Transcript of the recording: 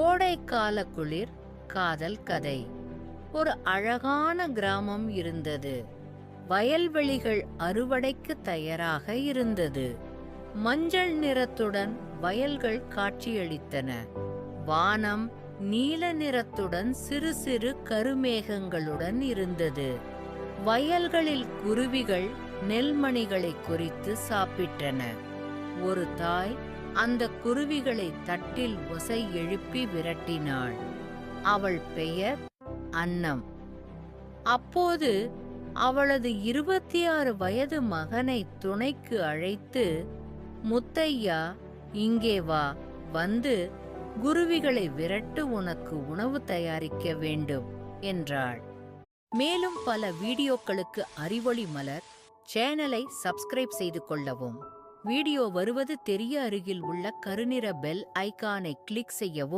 கோடைக்கால குளிர் காதல் கதை. ஒரு அழகான கிராமம் இருந்தது. வயல்வெளிகள் அறுவடைக்கு தயாராக இருந்தது. மஞ்சள் நிறத்துடன் வயல்கள் காட்சியளித்தன. வானம் நீல நிறத்துடன் சிறு சிறு கருமேகங்களுடன் இருந்தது. வயல்களில் குருவிகள் நெல்மணிகளை குறித்து சாப்பிட்டன. ஒரு தாய் அந்த குருவிகளை தட்டில் ஒசை எழுப்பி விரட்டினாள். அவள் பெயர் அன்னம். அப்போது அவளது இருபத்தி ஆறு வயது மகனை துணைக்கு அழைத்து முத்தையா இங்கே வா வந்து குருவிகளை விரட்டு உனக்கு உணவு தயாரிக்க வேண்டும் என்றாள். மேலும் பல வீடியோக்களுக்கு அறிவொளி மலர் சேனலை சப்ஸ்கிரைப் செய்து கொள்ளவும். வீடியோ வருவது தெரிய அருகில் உள்ள கருநிற பெல் ஐக்கானை கிளிக் செய்யவும்